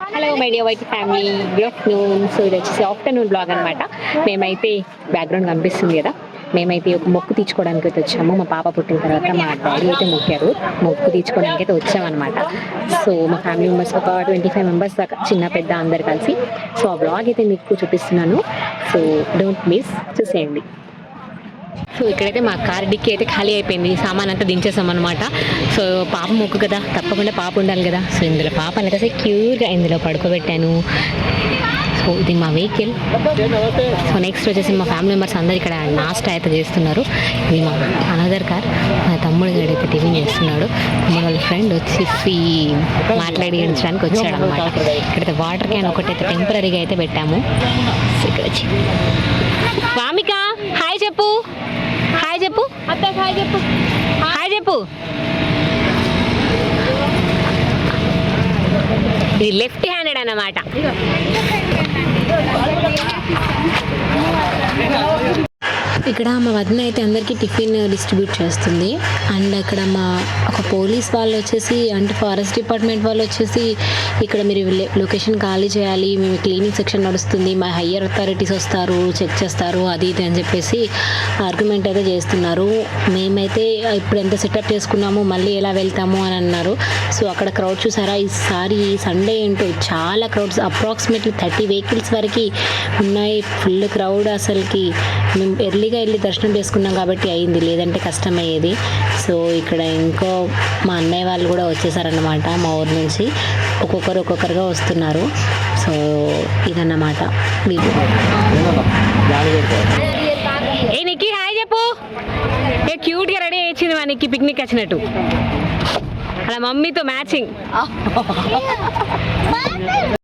Hello my dear white family good afternoon so ఇది వచ్చేసి afternoon blog అనమాట మేమైతే బ్యాక్గ్రౌండ్ కనిపిస్తుంది కదా. మేమైతే ఒక మొక్కు తీర్చుకోవడానికి అయితే వచ్చాము. మా పాప పుట్టిన తర్వాత మా డాడీ అయితే మొక్కారు. మొక్కు తీర్చుకోవడానికి అయితే వచ్చామన్నమాట. సో మా ఫ్యామిలీ మెంబర్స్ ఒక ట్వంటీ ఫైవ్ మెంబర్స్ దాకా చిన్న పెద్ద అందరు కలిసి. సో ఆ బ్లాగ్ అయితే మీకు చూపిస్తున్నాను. సో డోంట్ మిస్ చూసేయండి. సో ఇక్కడైతే మా కార్ డిక్కి అయితే ఖాళీ అయిపోయింది. సామాన్ అంతా దించేసాం అనమాట సో పాప మొక్కు కదా. తప్పకుండా పాప ఉండాలి కదా. సో ఇందులో పాప అయితే క్యూర్గా ఇందులో పడుకోబెట్టాను. సో ఇది మా వెహికల్. సో నెక్స్ట్ వచ్చేసి మా ఫ్యామిలీ మెంబర్స్ అందరు ఇక్కడ నాస్ట్ అయితే చేస్తున్నారు. ఇది మా అనదర్ కార్. మా తమ్ముడు గారు అయితే టిఫిన్ చేస్తున్నాడు. వాళ్ళ ఫ్రెండ్ వచ్చేసి మాట్లాడించడానికి వచ్చాడు అనమాట ఇక్కడైతే వాటర్ క్యాన్ ఒకటైతే టెంపరీగా అయితే పెట్టాము. సో ఇక్కడ హాయ్ చెప్పు. హాయ్ చెప్పు. అత్త హాయ్ చెప్పు. హాయ్ చెప్పు. ఇది లెఫ్ట్ హ్యాండెడ్ అన్నమాట. ఇక్కడ మా వదిన అయితే అందరికీ టిఫిన్ డిస్ట్రిబ్యూట్ చేస్తుంది. అండ్ అక్కడ మా ఒక పోలీస్ వాళ్ళు వచ్చేసి అంటే ఫారెస్ట్ డిపార్ట్మెంట్ వాళ్ళు వచ్చేసి ఇక్కడ మీరు లొకేషన్ ఖాళీ చేయాలి మేము క్లీనింగ్ సెక్షన్ నడుస్తుంది మా హయ్యర్ అథారిటీస్ వస్తారు చెక్ చేస్తారు అది ఇది అని చెప్పేసి ఆర్గ్యుమెంట్ అయితే చేస్తున్నారు. మేమైతే ఇప్పుడు ఎంత సెటప్ చేసుకున్నాము మళ్ళీ ఎలా వెళ్తాము అని అన్నారు. సో అక్కడ క్రౌడ్ చూసారా? ఈసారి సండే ఏంటో చాలా క్రౌడ్స్ అప్రాక్సిమేట్లీ థర్టీ వెహికల్స్ వరకు ఉన్నాయి ఫుల్ క్రౌడ్ అసలుకి. మేము ఎర్లీగా వెళ్ళి దర్శనం చేసుకున్నాం కాబట్టి అయింది. లేదంటే కష్టమయ్యేది. సో ఇక్కడ ఇంకో మా అన్నయ్య వాళ్ళు కూడా వచ్చేసారన్నమాట మా ఊరు నుంచి. ఒక్కొక్కరు ఒక్కొక్కరుగా వస్తున్నారు. సో ఇదన్నమాట ఏ నిక్కి హాయ్ చెప్పు. ఏ క్యూట్గా రెడీ అయ్యింది మా నిక్కి పిక్నిక్ వచ్చినట్టు. అలా మమ్మీతో మ్యాచింగ్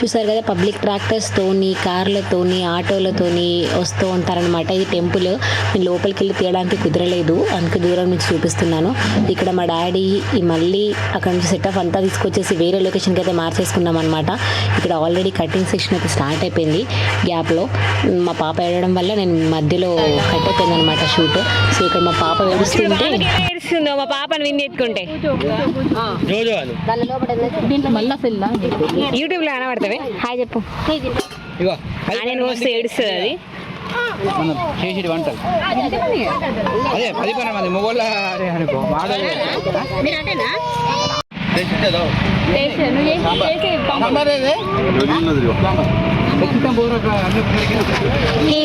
చూసారు కదా పబ్లిక్ ట్రాక్టర్స్తోని కార్లతోని ఆటోలతోని వస్తూ ఉంటారనమాట ఇది టెంపుల్. నేను లోపలికి వెళ్ళి తీయడానికి కుదరలేదు అందుకే దూరం నుంచి చూపిస్తున్నాను. ఇక్కడ మా డాడీ ఈ మళ్ళీ అక్కడ నుంచి సెటప్ అంతా తీసుకొచ్చేసి వేరే లొకేషన్కి అయితే మార్చేసుకున్నాం అనమాట ఇక్కడ ఆల్రెడీ కటింగ్ సెక్షన్ అయితే స్టార్ట్ అయిపోయింది గ్యాప్లో. మా పాప ఏడవడం వల్ల నేను మధ్యలో కట్ అయిపోయింది అనమాట షూట్. సో ఇక్కడ మా పాప ఏడుస్తుంటే ఏడుస్తుందో మా పాపను విన్ ఎత్తుకుంటే. దీంట్లో మళ్ళా కనబడతావే హాయ్ చెప్పు. ఇగో నేను వస్తే ఏడుస్తుంది అది. మనం చేసేటి వంటలు. అదే పది పన్నెండు మంది. మొగోళ్ళ అరే అనుకో మాడలే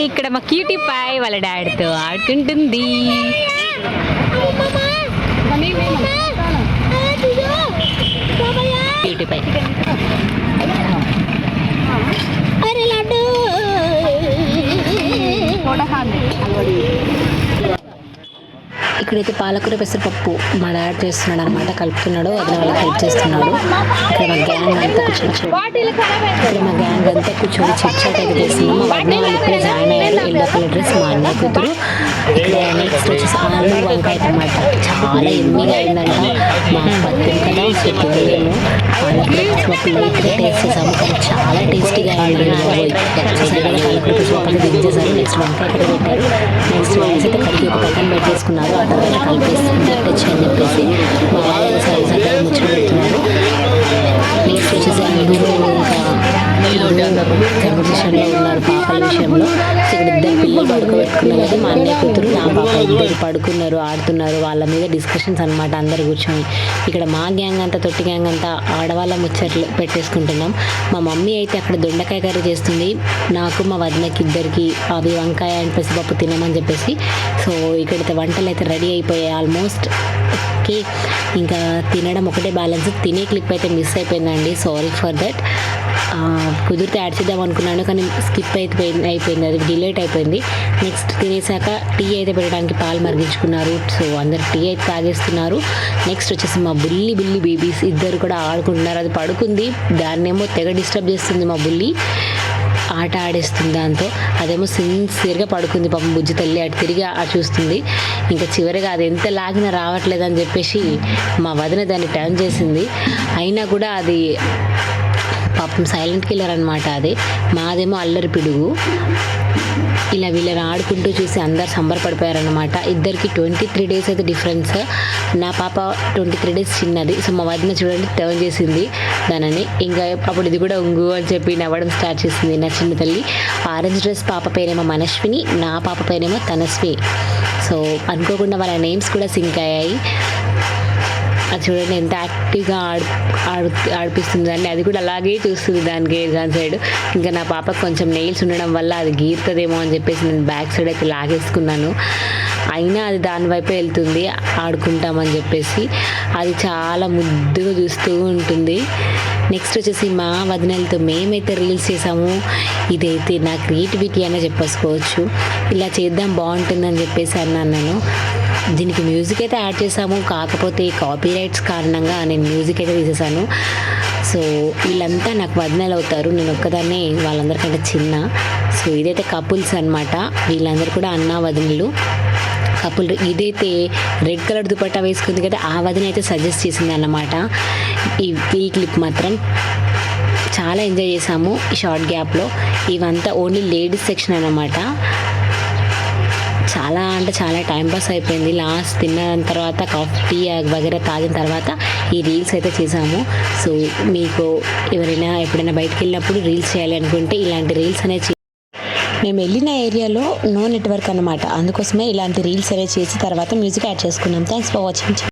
ఇక్కడ మా క్యూటీ పాయ్ వాళ్ళ డాడీతో ఆడుకుంటుంది. క్యూటీ పాయ్ ఇక్కడైతే పాలకూర పెసరపప్పు మా డాడ్ చేస్తున్నాడు అనమాట కలుపుతున్నాడు అతను వాళ్ళకి హెల్ప్ చేస్తున్నాడు. ఇక్కడ మా గ్యాంగ్ అంతా కూర్చొని ఇక్కడ మా గ్యాంగ్ అంతా కూర్చొని చిట్చాట్ అయితే చేస్తున్నాం. మా వదిన వాళ్ళు ఇప్పుడే జాయిన్ అయ్యారు. ఎల్లో కలర్ డ్రెస్ మా అన్న కూతురు. ఇక్కడ నెక్స్ట్ వచ్చేసి ఆలు వంకాయ అనమాట చాలా ఎమ్మిగా అయిందంట. మా పత్యం కదా సో తినలేము పాలకూర పెసరపప్పు లైట్గా టేస్ట్ చేసాము. కానీ చాలా టేస్టీగా అయింది. పాలకూర పెసరపప్పు దించేసారు. నెక్స్ట్ వంకాయ పెట్టారు. నెక్స్ట్ రైస్ అయితే కలిపి ఒక పక్కన పెట్టేసుకున్నారు ఆ తర్వాత కలిపేసి పెట్టచ్చు అని చెప్పేసి మా వాళ్ళు సైజ్ అయితే ముచ్చట నెక్స్ట్ వచ్చేసి అందరూ ఇంకా కాంపిటీషన్లో ఉన్నారు పాపల విషయంలో ఇక్కడ ఇద్దరు పిల్లలు పడుకోబెట్టుకున్నారు మా అన్నయ్య కూతురు నా పాప ఇద్దరు పడుకున్నారు ఆడుతున్నారు వాళ్ళ మీద డిస్కషన్స్ అనమాట అందరు కూర్చొని. ఇక్కడ మా గ్యాంగ్ అంతా తొట్టి గ్యాంగ్ అంతా ఆడవాళ్ళ ముచ్చట్లు పెట్టేసుకుంటున్నాం. మా మమ్మీ అయితే అక్కడ దొండకాయ కర్రీ చేస్తుంది. నాకు మా వదినకి ఇద్దరికి అవి వంకాయ అండ్ పెసరపప్పు తినమని చెప్పేసి. సో ఇక్కడైతే వంటలు అయితే రెడీ అయిపోయాయి. ఆల్మోస్ట్ ఓకే ఇంకా తినడం ఒకటే బ్యాలెన్స్ తినే క్లిప్ అయితే మిస్ అయిపోయిందండి. సారీ ఫర్ దట్ కుదిరితే యాడ్ చేద్దాం అనుకున్నాను కానీ స్కిప్ అయిపోయింది అయిపోయింది. అది డిలేట్ అయిపోయింది. నెక్స్ట్ తినేసాక టీ అయితే పెట్టడానికి పాలు మరిగించుకున్నారు. సో అందరు టీ అయితే తాగేస్తున్నారు. నెక్స్ట్ వచ్చేసి మా బుల్లి బుల్లి బేబీస్ ఇద్దరు కూడా ఆడుకుంటున్నారు. అది పడుకుంది. దాన్నేమో తెగ డిస్టర్బ్ చేస్తుంది మా బుల్లి. ఆట ఆడేస్తుంది దాంతో. అదేమో సిన్సియర్గా పడుకుంది పాపం బుజ్జి తల్లి. అటు తిరిగి అటు చూస్తుంది. ఇంకా చివరిగా అది ఎంత లాగినా రావట్లేదు అని చెప్పేసి మా వదిన దాన్ని టర్న్ చేసింది. అయినా కూడా అది పాపం సైలెంట్ కిల్లర్ అనమాట అది. మాదేమో అల్లరి పిడుగు. ఇలా వీళ్ళని ఆడుకుంటూ చూసి అందరు సంబరపడిపోయారనమాట ఇద్దరికి ట్వంటీ త్రీ డేస్ అయితే డిఫరెన్స్ నా పాప ట్వంటీ త్రీ డేస్ చిన్నది. సో మా వదిన చూడండి టర్న్ చేసింది దానిని. ఇంకా అప్పుడు ఇది కూడా ఉంగు అని చెప్పి నవ్వడం స్టార్ట్ చేసింది నా చిన్న తల్లి. ఆరెంజ్ డ్రెస్ పాప పేరేమో మనస్విని నా పాప పేరేమో తనస్వి సో అనుకోకుండా వాళ్ళ నేమ్స్ కూడా సింక్ అయ్యాయి. అది చూడండి ఎంత యాక్టివ్గా ఆడు ఆడు ఆడిపిస్తుంది అండి. అది కూడా అలాగే చూస్తుంది దానికి దాని సైడ్. ఇంకా నా పాపకు కొంచెం నెయిల్స్ ఉండడం వల్ల అది గీరుతుందేమో అని చెప్పేసి నేను బ్యాక్ సైడ్ అయితే లాగేసుకున్నాను. అయినా అది దాని వైపే వెళ్తుంది. ఆడుకుంటామని చెప్పేసి అది చాలా ముద్దుగా చూస్తూ ఉంటుంది. నెక్స్ట్ వచ్చేసి మా వదినలతో మేమైతే రీల్స్ చేసాము. ఇదైతే నా క్రియేటివిటీ అనే చెప్పేసుకోవచ్చు. ఇలా చేద్దాం బాగుంటుందని చెప్పేసి అన్నాను నేను. దీనికి మ్యూజిక్ అయితే యాడ్ చేసాము కాకపోతే కాపీ రైట్స్ కారణంగా నేను మ్యూజిక్ అయితే తీసేసాను సో వీళ్ళంతా నాకు వదినలు అవుతారు. నేను ఒక్కదాన్నే వాళ్ళందరికంటే చిన్న. సో ఇదైతే కపుల్స్ అనమాట వీళ్ళందరూ కూడా అన్న వదినలు. కపుల్ ఇదైతే రెడ్ కలర్ దుపట్టా వేసుకుంది కదా ఆ వదిన అయితే సజెస్ట్ చేసింది అన్నమాట. ఈ ఈ క్లిప్ మాత్రం చాలా ఎంజాయ్ చేసాము ఈ షార్ట్ గ్యాప్లో ఇవంతా ఓన్లీ లేడీస్ సెక్షన్ అనమాట చాలా అంటే చాలా టైం పాస్ అయిపోయింది. లాస్ట్ తిన్న తర్వాత కాఫీ వగేరా తాగిన తర్వాత ఈ రీల్స్ అయితే చేసాము సో మీకు ఎవరైనా ఎప్పుడైనా బయటకు వెళ్ళినప్పుడు రీల్స్ చేయాలి అనుకుంటే ఇలాంటి రీల్స్ అనేది మేము వెళ్ళిన ఏరియాలో నో నెట్వర్క్ అనమాట అందుకోసమే ఇలాంటి రీల్స్ అనేవి చేసి తర్వాత మ్యూజిక్ యాడ్ చేసుకున్నాం. Thanks for watching